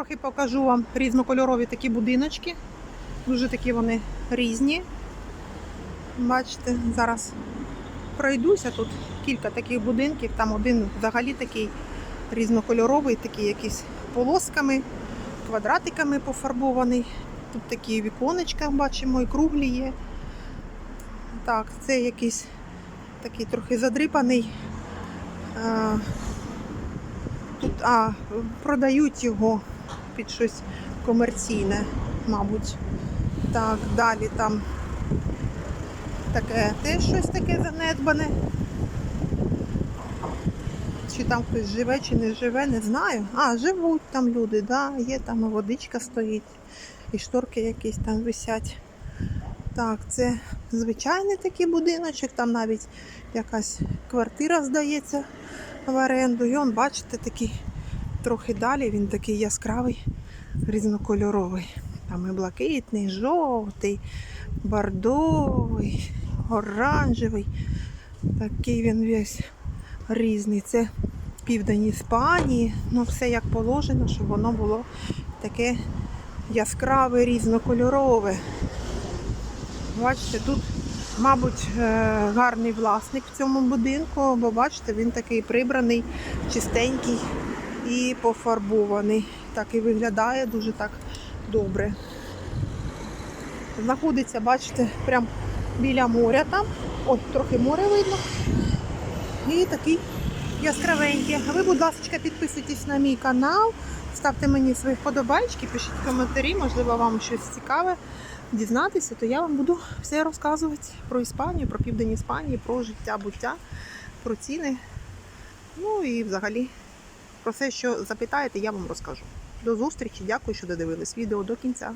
трохи покажу вам різнокольорові такі будиночки. Дуже такі вони різні. Бачите, зараз пройдуся тут кілька таких будинків. Там один взагалі такий різнокольоровий, такий якийсь полосками, квадратиками пофарбований. Тут такі віконечка бачимо, і круглі є. Так, це якийсь такий трохи задрипаний. Е, Тут а, продають його під щось комерційне, мабуть. Так, далі там таке теж щось таке занедбане. Чи там хтось живе, чи не живе, не знаю. А, живуть там люди, да, є там водичка стоїть, і шторки якісь там висять. Так, це звичайний такий будиночок, там навіть якась квартира здається в оренду. І он, бачите, такий трохи далі, він такий яскравий, різнокольоровий. Там і блакитний, жовтий, бордовий, оранжевий. Такий він весь різний. Це південь Іспанії. Ну, все як положено, щоб воно було таке яскраве, різнокольорове. Бачите, тут, мабуть, е, гарний власник в цьому будинку, бо бачите, він такий прибраний, чистенький пофарбований. Так і виглядає дуже так добре. Знаходиться, бачите, прямо біля моря там. От трохи море видно. І такий яскравенький. Ви, будь ласка, підписуйтесь на мій канал, ставте мені свої вподобайки, пишіть коментарі, можливо, вам щось цікаве дізнатися, то я вам буду все розказувати про Іспанію, про південь Іспанії, про життя, буття, про ціни. Ну і взагалі про все, що запитаєте, я вам розкажу. До зустрічі, дякую, що додивились відео до кінця.